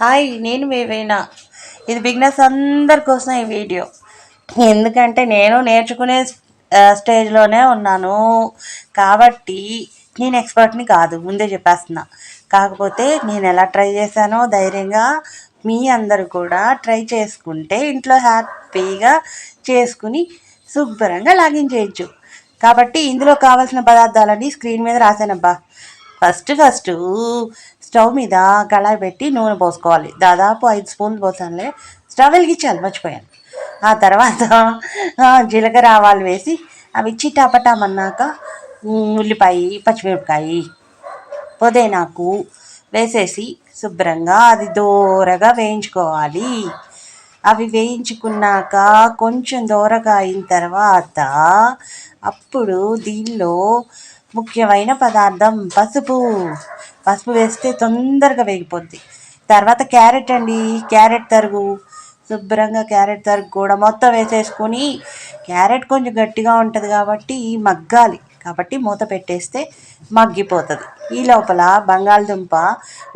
Hi నేను మేవేనా ఇది beginners అందరి కోసం ఈ వీడియో. ఎందుకంటే నేను నేర్చుకునే స్టేజ్లోనే ఉన్నాను. కాబట్టి నేను ఎక్స్పర్ట్ని కాదు ముందే చెప్పేస్తున్నా. కాకపోతే నేను ఎలా ట్రై చేశానో ధైర్యంగా మీ అందరూ కూడా ట్రై చేసుకుంటే ఇంట్లో హ్యాపీగా చేసుకుని శుభ్రంగా లాగిన్ చేయొచ్చు. కాబట్టి ఇందులో కావాల్సిన పదార్థాలన్నీ స్క్రీన్ మీద రాశానబ్బా. ఫస్ట్ ఫస్ట్ స్టవ్ మీద కళాయి పెట్టి నూనె పోసుకోవాలి. దాదాపు ఐదు స్పూన్లు పోసానులే స్టవ్ వెలిగించాలి మర్చిపోయాను. ఆ తర్వాత జీలకర్ర ఆవాలు వేసి అవి చిటాపటామన్నాక ఉల్లిపాయ పచ్చిమిరపకాయ పుదీనాకు వేసేసి శుభ్రంగా అది దూరగా వేయించుకోవాలి. అవి వేయించుకున్నాక కొంచెం దూరగా అయిన తర్వాత అప్పుడు దీనిలో ముఖ్యమైన పదార్థం పసుపు. పసుపు వేస్తే తొందరగా వేగిపోద్ది. తర్వాత క్యారెట్ అండి. క్యారెట్ తరుగు. శుభ్రంగా క్యారెట్ తరుగు కూడా మొత్తం వేసేసుకొని క్యారెట్ కొంచెం గట్టిగా ఉంటుంది కాబట్టి మగ్గాలి. కాబట్టి మూత పెట్టేస్తే మగ్గిపోతుంది. ఈ లోపల బంగాళదుంప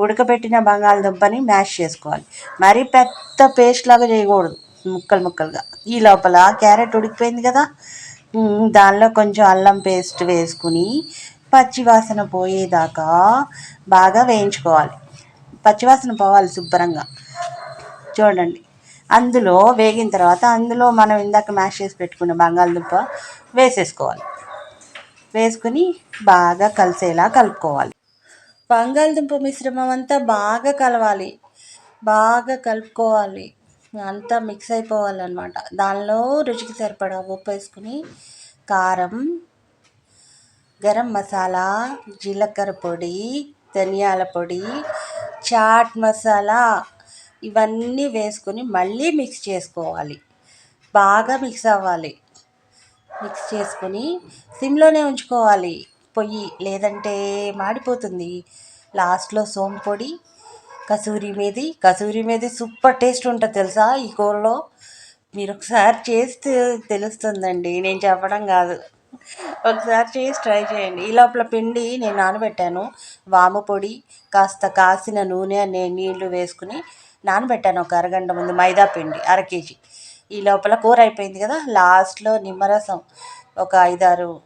ఉడకబెట్టిన బంగాళదుంపని మ్యాష్ చేసుకోవాలి. మరీ పెద్ద పేస్ట్ లాగా చేయకూడదు. ముక్కలు ముక్కలుగా. ఈ లోపల క్యారెట్ ఉడికిపోయింది కదా. దానిలో కొంచెం అల్లం పేస్ట్ వేసుకుని పచ్చివాసన పోయేదాకా బాగా వేయించుకోవాలి. పచ్చివాసన పోవాలి శుభ్రంగా. చూడండి. అందులో వేగిన తర్వాత అందులో మనం ఇందాక మ్యాష్ చేసి పెట్టుకున్న బంగాళదుంప వేసేసుకోవాలి. వేసుకుని బాగా కలిసేలా కలుపుకోవాలి. బంగాళదుంప మిశ్రమం అంతా బాగా కలవాలి. బాగా కలుపుకోవాలి. అంతా మిక్స్ అయిపోవాలన్నమాట. దానిలో రుచికి సరిపడా ఉప్పు వేసుకుని కారం గరం మసాలా జీలకర్ర పొడి ధనియాల పొడి చాట్ మసాలా ఇవన్నీ వేసుకొని మళ్ళీ మిక్స్ చేసుకోవాలి. బాగా మిక్స్ అవ్వాలి. మిక్స్ చేసుకొని సిమ్లోనే ఉంచుకోవాలి. పొయ్యి లేదంటే మాడిపోతుంది. లాస్ట్లో సోంపొడి పొడి కసూరి మేది కసూరి మేది సూపర్ టేస్ట్ ఉంటుంది తెలుసా? ఈ కూరలో మీరు ఒకసారి చేస్తే తెలుస్తుందండి. నేను చెప్పడం కాదు. ఒకసారి చేసి ట్రై చేయండి. ఈ లోపల పిండి నేను నానబెట్టాను. వాము పొడి కాస్త కాసిన నూనె నే నీళ్ళు వేసుకుని నానబెట్టాను. ఒక అరగంట ముందు మైదా పిండి అర కేజీ. ఈ లోపల కూర అయిపోయింది కదా? లాస్ట్లో నిమ్మరసం. ఒక ఐదారు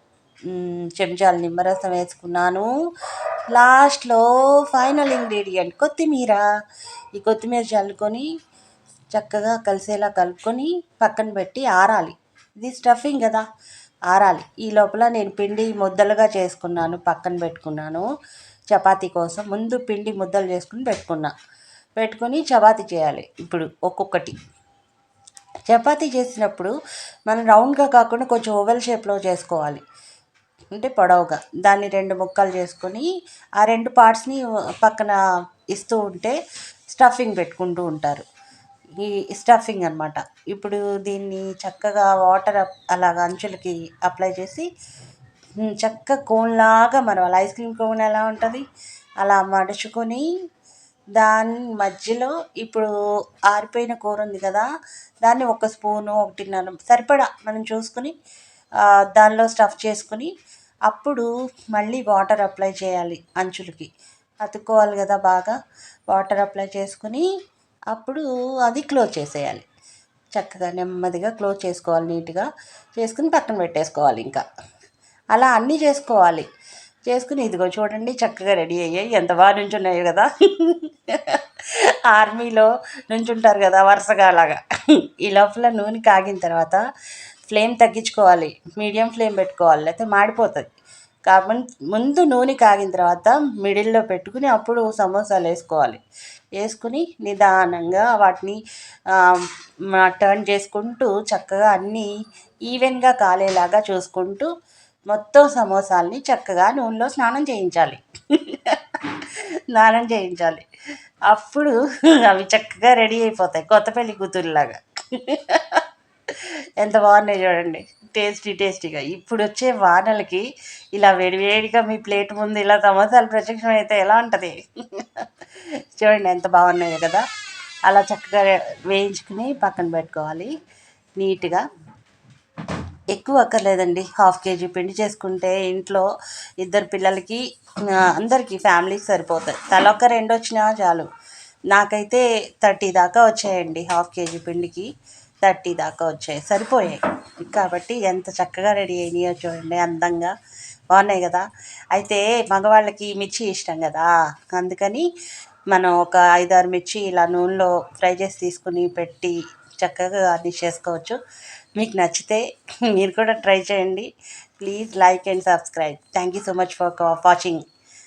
చెంచాలు నిమ్మరసం వేసుకున్నాను. లాస్ట్లో ఫైనల్ ఇంగ్రీడియంట్ కొత్తిమీర. ఈ కొత్తిమీర చల్లుకొని చక్కగా కలిసేలా కలుపుకొని పక్కన పెట్టి ఆరాలి. ఇది స్టఫింగ్ కదా ఆరాలి. ఈ లోపల నేను పిండి ముద్దలుగా చేసుకున్నాను పక్కన పెట్టుకున్నాను. చపాతీ కోసం ముందు పిండి ముద్దలు చేసుకుని పెట్టుకున్నా. పెట్టుకొని చపాతీ చేయాలి ఇప్పుడు ఒక్కొక్కటి. చపాతీ చేసినప్పుడు మనం రౌండ్గా కాకుండా కొంచెం ఓవెల్ షేప్లో చేసుకోవాలి. అంటే పొడవుగా దాన్ని రెండు ముక్కలు చేసుకొని ఆ రెండు పార్ట్స్ని పక్కన ఇస్తూ ఉంటే స్టఫింగ్ పెట్టుకుంటూ ఉంటారు. ఈ స్టఫింగ్ అన్నమాట. ఇప్పుడు దీన్ని చక్కగా వాటర్ అలాగ అంచులకి అప్లై చేసి చక్క కోన్లాగా మనం అలా ఐస్ క్రీమ్ కోన్ ఎలా ఉంటుంది? అలా మడుచుకొని దాని మధ్యలో ఇప్పుడు ఆరిపోయిన కూర ఉంది కదా దాన్ని ఒక స్పూను ఒకటిన్నర సరిపడా మనం చూసుకుని దానిలో స్టఫ్ చేసుకుని అప్పుడు మళ్ళీ వాటర్ అప్లై చేయాలి అంచులకి. అతుక్కోవాలి కదా బాగా. వాటర్ అప్లై చేసుకుని అప్పుడు అది క్లోజ్ చేసేయాలి. చక్కగా నెమ్మదిగా క్లోజ్ చేసుకోవాలి నీట్గా చేసుకుని పక్కన పెట్టేసుకోవాలి ఇంకా. అలా అన్నీ చేసుకోవాలి. చేసుకుని ఇదిగో చూడండి చక్కగా రెడీ అయ్యాయి. ఎంత బాగా నుంచున్నాయి కదా. ఆర్మీలో నుంచుంటారు కదా వరుసగా అలాగా. ఈ లోపల నూనె కాగిన తర్వాత ఫ్లేమ్ తగ్గించుకోవాలి. మీడియం ఫ్లేమ్ పెట్టుకోవాలి. లేకపోతే మాడిపోతుంది. కాబట్టి ముందు నూనె కాగిన తర్వాత మిడిల్లో పెట్టుకుని అప్పుడు సమోసాలు వేసుకోవాలి. వేసుకుని నిదానంగా వాటిని టర్న్ చేసుకుంటూ చక్కగా అన్నీ ఈవెన్గా కాలేలాగా చూసుకుంటూ మొత్తం సమోసాల్ని చక్కగా నూనెలో స్నానం చేయించాలి. స్నానం చేయించాలి. అప్పుడు అవి చక్కగా రెడీ అయిపోతాయి. కొత్తపల్లి కూతురులాగా. ఎంత బాగున్నాయి చూడండి. టేస్టీ టేస్టీగా. ఇప్పుడు వచ్చే వానలకి ఇలా వేడివేడిగా మీ ప్లేట్ ముందు ఇలా సమోసాలు ప్రత్యక్షం అయితే ఎలా ఉంటుంది? చూడండి ఎంత బాగున్నాయో కదా. అలా చక్కగా వేయించుకుని పక్కన పెట్టుకోవాలి. నీట్గా. ఎక్కువ అక్కర్లేదండి. హాఫ్ కేజీ పిండి చేసుకుంటే ఇంట్లో ఇద్దరు పిల్లలకి అందరికీ ఫ్యామిలీకి సరిపోతాయి. తలొక్క రెండు వచ్చినా చాలు. నాకైతే థర్టీ దాకా వచ్చాయండి హాఫ్ కేజీ పిండికి. థర్టీ దాకా వచ్చాయి. సరిపోయాయి. కాబట్టి ఎంత చక్కగా రెడీ అయినాయో చూడండి అందంగా. బాగున్నాయి కదా? అయితే మగవాళ్ళకి మిర్చి ఇష్టం కదా? అందుకని మనం ఒక ఐదారు మిర్చి ఇలా నూనెలో ఫ్రై చేసి తీసుకుని పెట్టి చక్కగా గార్నిష్ చేసుకోవచ్చు. మీకు నచ్చితే మీరు కూడా ట్రై చేయండి. Please like and subscribe. Thank you so much for watching.